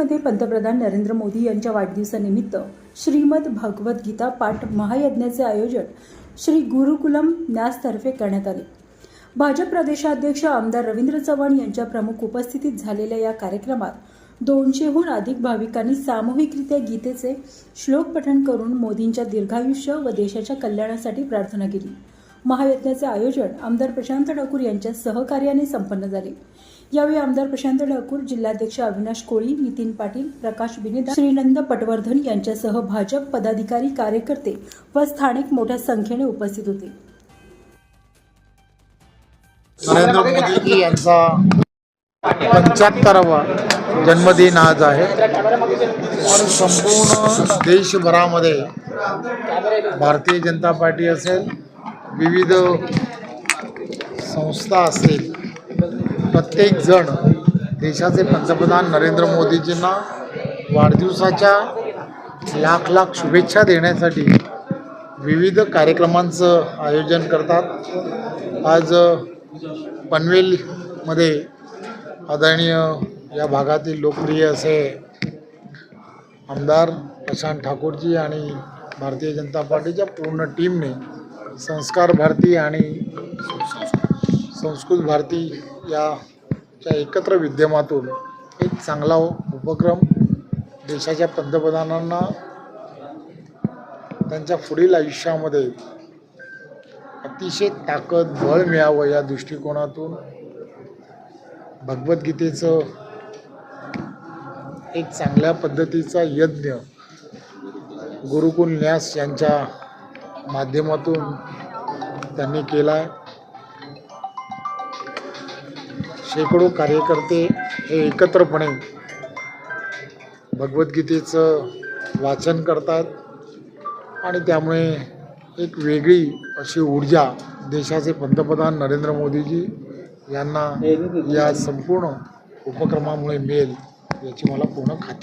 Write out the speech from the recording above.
येथे पंतप्रधान नरेंद्र मोदी यांच्या वाढदिवसानिमित्त श्रीमद भगवद्गीता पाठ महायज्ञाचे आयोजन श्री गुरुकुलम न्यासतर्फे करण्यात आले. भाजप प्रदेशाध्यक्ष आमदार रवींद्र चव्हाण यांच्या प्रमुख उपस्थितीत झालेल्या या कार्यक्रमात दोनशेहून अधिक भाविकांनी सामूहिकरित्या गीतेचे श्लोक पठण करून मोदींच्या दीर्घायुष्य व देशाच्या कल्याणासाठी प्रार्थना केली. महायज्ञाचे आयोजन आमदार प्रशांत ठाकूर यांच्या सहकार्याने संपन्न झाले. यावेळी आमदार प्रशांत ठाकूर जिल्हाध्यक्ष अविनाश कोळी नितीन पाटील प्रकाश बिनेदा श्रीनंद पटवर्धन यांच्यासह भाजप पदाधिकारी कार्यकर्ते व स्थानिक मोठ्या संख्येने उपस्थित होते. नरेंद्र यांचा पंच्याहत्तरावा जन्मदिन आज आहे. आणि संपूर्ण देशभरामध्ये भारतीय जनता पार्टी असेल विविध संस्था असेल प्रत्येक जण देशाचे पंतप्रधान नरेंद्र मोदीजींना वाढदिवसाच्या लाख लाख शुभेच्छा देण्यासाठी विविध कार्यक्रमांचं आयोजन करतात. आज पनवेलमध्ये आदरणीय या भागातील लोकप्रिय असे आमदार प्रशांत ठाकूरजी आणि भारतीय जनता पार्टीच्या पूर्ण टीमने संस्कार भारती आणि संस्कृत भारती याच्या एकत्र विद्यमातून एक चांगला उपक्रम देशाच्या पंतप्रधानांना त्यांच्या पुढील आयुष्यामध्ये अतिशय ताकद बळ मिळावं या दृष्टिकोनातून भगवद्गीतेचं एक चांगल्या पद्धतीचा यज्ञ गुरुकुल न्यास यांच्या माध्यमातून त्यांनी केला. आहे शेकडो कार्यकर्ते हे एकत्रपणे भगवद्गीतेचं वाचन करतात आणि त्यामुळे एक वेगळी अशी ऊर्जा देशाचे पंतप्रधान नरेंद्र मोदीजी यांना या संपूर्ण उपक्रमामुळे मिळेल याची मला पूर्ण खात्री.